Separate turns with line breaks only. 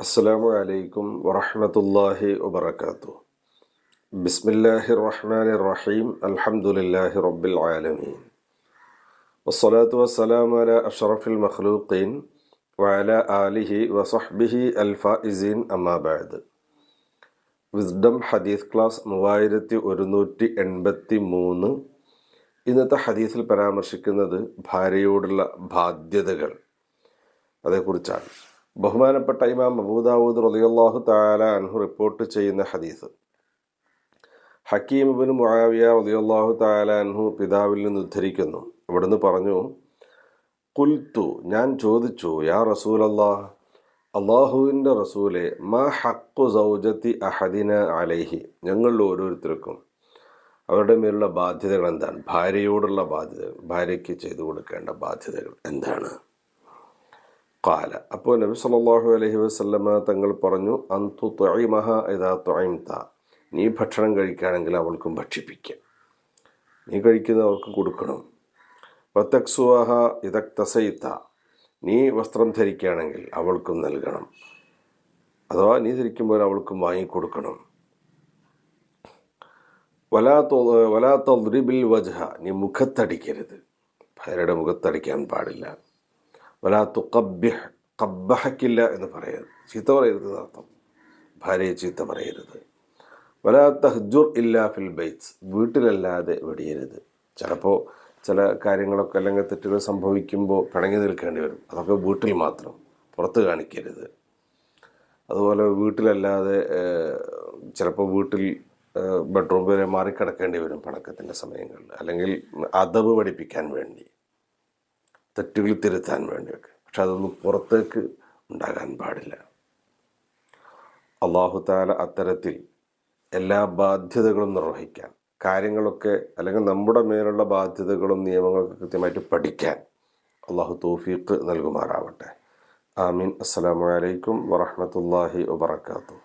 السلام عليكم ورحمة الله وبركاته بسم الله الرحمن الرحيم الحمد لله رب العالمين والصلاة والسلام على أشرف المخلوقين وعلى آله وصحبه الفائزين أما بعد wisdom ഹദീസ് class മൂവായിരത്തി ഒരുന്നൂറ്റി എൺപത്തി മൂന്ന് ഇന്നത്തെ ഹദീസിൽ പരാമർശിക്കുന്നത് ഭാര്യയോടുള്ള ബാധ്യതകൾ. അതേക്കുറിച്ചാണ്. ബഹുമാനപ്പെട്ട ഇമാം അബൂദാവൂദ് റളിയല്ലാഹു താല അൻഹു റിപ്പോർട്ട് ചെയ്യുന്ന ഹദീസ്. ഹക്കീം ഇബ്നു മുആവിയ റളിയല്ലാഹു തആല അൻഹു പിതാവിൽ നിന്ന് ഉദ്ധരിക്കുന്നു. ഇവിടുന്ന് പറഞ്ഞു കുൽത്തു ഞാൻ ചോദിച്ചു യാ റസൂൽ അള്ളാഹ് അള്ളാഹുവിന്റെ റസൂലെ മാ ഹക്കു സൗജത്തി അഹദിന അലൈഹി ഞങ്ങളിൽ ഓരോരുത്തർക്കും അവരുടെ മേലുള്ള ബാധ്യതകൾ എന്താണ്? ഭാര്യയോടുള്ള ബാധ്യത ഭാര്യയ്ക്ക് ചെയ്തു കൊടുക്കേണ്ട ബാധ്യതകൾ എന്താണ്? കാല അപ്പോൾ നബി സല്ലാഹു അലഹി വസല്ലമ തങ്ങൾ പറഞ്ഞു അന്തു തൊഴിമഹ ഇതാ തൊഴിംത നീ ഭക്ഷണം കഴിക്കുകയാണെങ്കിൽ അവൾക്കും ഭക്ഷിപ്പിക്കാം. നീ കഴിക്കുന്നവർക്ക് കൊടുക്കണം. വത്തക്സുവഹ ഇതക്തസയിത്ത നീ വസ്ത്രം ധരിക്കുകയാണെങ്കിൽ അവൾക്കും നൽകണം. അഥവാ നീ ധരിക്കുമ്പോൾ അവൾക്കും വാങ്ങിക്കൊടുക്കണം. വലാ വലാ വജഹ വജ്ഹ നീ മുഖത്തടിക്കരുത്. ഭാര്യയുടെ മുഖത്തടിക്കാൻ പാടില്ല. വലാ തുക്കബ്യഹ് കബ്ബഹക്കില്ല എന്ന് പറയരുത്. ചീത്ത പറയരുത് അർത്ഥം. ഭാര്യയെ ചീത്ത പറയരുത്. വലാ തഹ്ജുർ ഇല്ലാ ഫിൽ ബൈറ്റ്സ് വീട്ടിലല്ലാതെ വെടിയരുത്. ചിലപ്പോൾ ചില കാര്യങ്ങളൊക്കെ അല്ലെങ്കിൽ തെറ്റുകൾ സംഭവിക്കുമ്പോൾ പിണങ്ങി നിൽക്കേണ്ടി വരും. അതൊക്കെ വീട്ടിൽ മാത്രം പുറത്ത് കാണിക്കരുത്. അതുപോലെ വീട്ടിലല്ലാതെ ചിലപ്പോൾ വീട്ടിൽ ബെഡ്റൂം വരെ മാറിക്കിടക്കേണ്ടി വരും പണക്കത്തിന്റെ സമയങ്ങളിൽ. അല്ലെങ്കിൽ അതവ് പഠിപ്പിക്കാൻ വേണ്ടി തെറ്റുകൾ തിരുത്താൻ വേണ്ടിയൊക്കെ. പക്ഷെ അതൊന്നും പുറത്തേക്ക് ഉണ്ടാകാൻ പാടില്ല. അള്ളാഹു താല അത്തരത്തിൽ എല്ലാ ബാധ്യതകളും നിർവഹിക്കാൻ കാര്യങ്ങളൊക്കെ അല്ലെങ്കിൽ നമ്മുടെ മേലുള്ള ബാധ്യതകളും നിയമങ്ങളൊക്കെ കൃത്യമായിട്ട് പഠിക്കാൻ അള്ളാഹു തൗഫീഖ് നൽകുമാറാവട്ടെ. ആമീൻ. അസ്സലാമു അലൈക്കും വറഹമത്തല്ലാഹി വബർക്കാത്തു